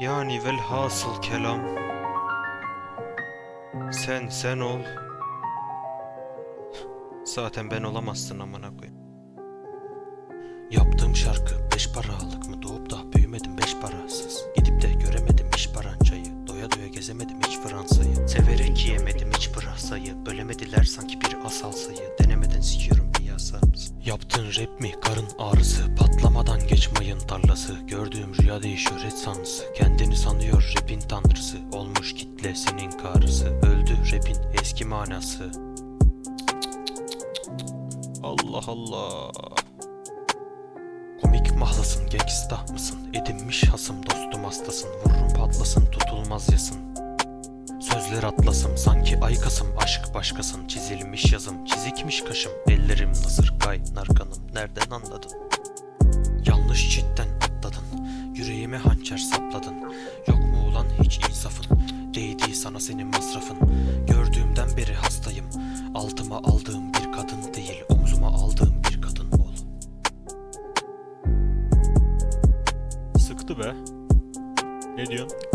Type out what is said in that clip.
Yani velhasıl kelam. Sen sen ol. Zaten ben olamazsın amına koyayım. Yaptığım şarkı beş paralık mı doğup da büyümedim beş parasız. Gidip de göremedim iş parancayı. Doya doya gezemedim hiç Fransa'yı. Severek yiyemedim hiç pırasayı. Bölemediler sanki bir rap mi karın ağrısı. Patlamadan geç tarlası. Gördüğüm rüya değil şöhret sanrısı. Kendini sanıyor rapin tanrısı. Olmuş kitle senin karısı. Öldü rapin eski manası. Allah Allah. Komik mahlasın, gangsta mısın? Edinmiş hasım, dostum hastasın. Vururum patlasın, tutulmaz yasın. Sözler atlasım sanki aykasım. Aşk başkasın çizilmiş yazım Çizikmiş kaşım. Ellerim nazır Kaynar kanım. Nereden anladın? Yanlış cidden atladın. Yüreğime hançer sapladın. Yok mu ulan hiç insafın? Değdi sana senin masrafın. Gördüğümden beri hastayım. Altıma aldığım bir kadın değil Omzuma aldığım bir kadın ol. Sıktı be. Ne diyorsun?